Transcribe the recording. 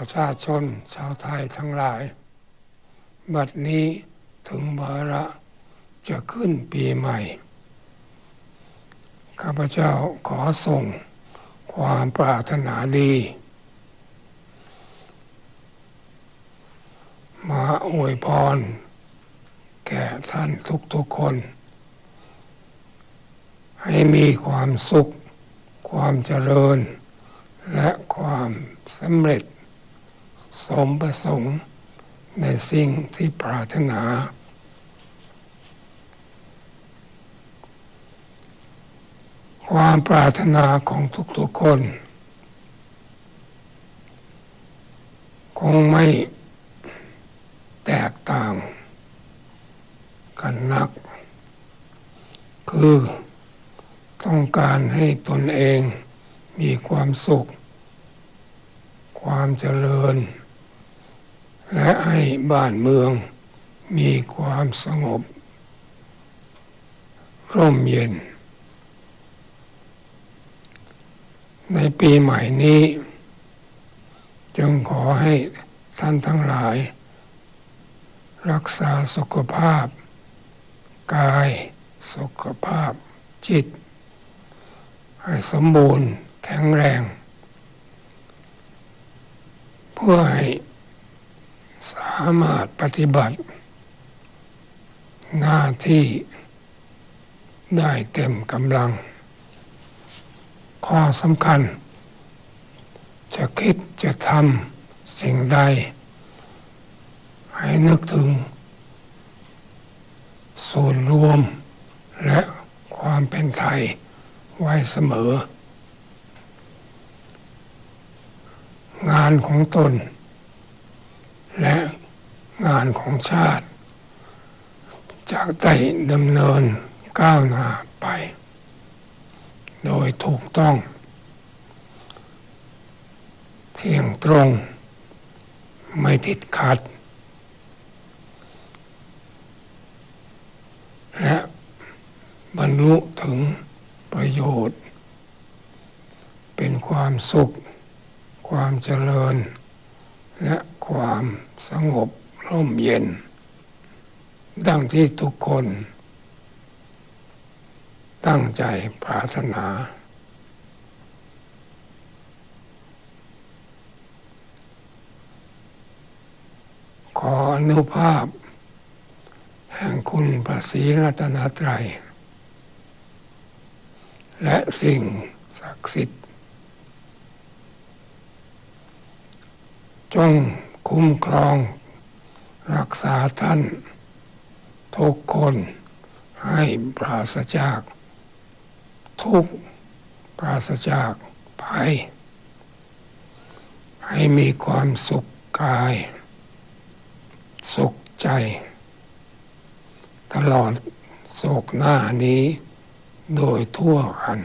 ประชาชนชาวไทยทั้งหลาย บัดนี้ถึงวาระจะขึ้นปีใหม่ ข้าพเจ้าขอส่งความปรารถนาดี มาอวยพร แก่ท่านทุกๆคน ให้มีความสุข ความเจริญ และความสำเร็จ สมประสงค์ในสิ่งที่ปรารถนา ความปรารถนาของทุกๆคน คงไม่แตกต่างกันนัก คือต้องการให้ตนเองมีความสุข ความเจริญ และให้บ้านเมืองมีความสงบ ร่มเย็น ในปีใหม่นี้ จึงขอให้ท่านทั้งหลาย รักษาสุขภาพ กายสุขภาพจิต ให้สมบูรณ์แข็งแรง เพื่อให้ามารถปฏิบัติ หน้าที่ได้เต็มกำลัง ข้อสำคัญ จะคิดจะทำสิ่งใด ให้นึกถึง ส่วนรวมและความเป็นไทยไว้เสมอ งานของตน และ งานของชาติ จากได้ดำเนินก้าวหน้าไป โดยถูกต้อง เที่ยงตรง ไม่ติดขัด และบรรลุถึงประโยชน์ เป็นความสุข ความเจริญ และความสงบ ร่มเย็น ดังที่ทุกคน ตั้งใจปรารถนา ขออนุภาพ แห่งคุณพระศรีรัตนตรัย และสิ่งศักดิ์สิทธิ์ จงคุ้มครอง รักษาท่าน ทุกคนให้ปราศจาก ทุกปราศจากภัยให้มีความสุขกาย สุขใจ ตลอดโศกหน้านี้โดยทั่วกัน